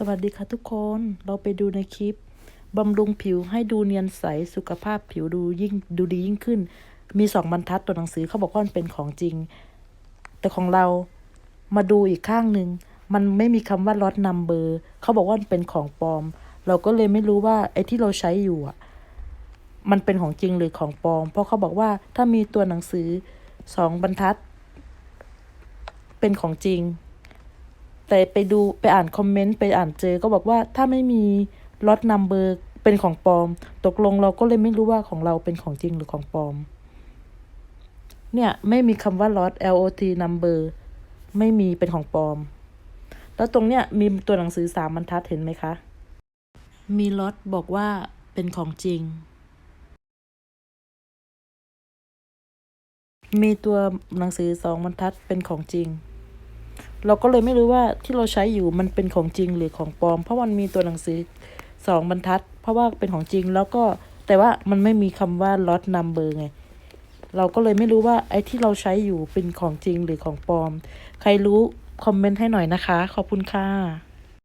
สวัสดีค่ะทุกคน เราไปดูในคลิปบำรุงผิวให้ดูเนียนใส สุขภาพผิวดูยิ่งดูดียิ่งขึ้น มีสองบรรทัดตัวหนังสือเขาบอกว่ามันเป็นของจริง แต่ของเรามาดูอีกข้างหนึ่ง มันไม่มีคำว่าลดนัมเบอร์เขาบอกว่ามันเป็นของปลอม เราก็เลยไม่รู้ว่าไอ้ที่เราใช้อยู่อะ มันเป็นของจริงหรือของปลอม เพราะเขาบอกว่าถ้ามีตัวหนังสือสองบรรทัด เป็นของจริง แต่ไปดูไปอ่านคอมเมนต์ไปอ่านเจอก็บอกว่าถ้าไม่มีล็อตนัมเบอร์เป็นของปลอม ตกลงเราก็เลยไม่รู้ว่าของเราเป็นของจริงหรือของปลอม เนี่ยไม่มีคำว่าล็อต L O T number ไม่มีเป็นของปลอม แล้วตรงเนี้ยมีตัวหนังสือสามบรรทัดเห็นไหมคะ มีล็อตบอกว่าเป็นของจริง มีตัวหนังสือสองบรรทัดเป็นของจริง เราก็เลยไม่รู้ว่าที่เราใช้อยู่มันเป็นของจริงหรือของปลอม เพราะมันมีตัวหนังสือสองบรรทัด เพราะว่าเป็นของจริงแล้วก็แต่ว่ามันไม่มีคำว่าล็อตนัมเบอร์ไงเราก็เลยไม่รู้ว่าไอ้ที่เราใช้อยู่เป็นของจริงหรือของปลอม ใครรู้คอมเมนต์ให้หน่อยนะคะ ขอบคุณค่ะ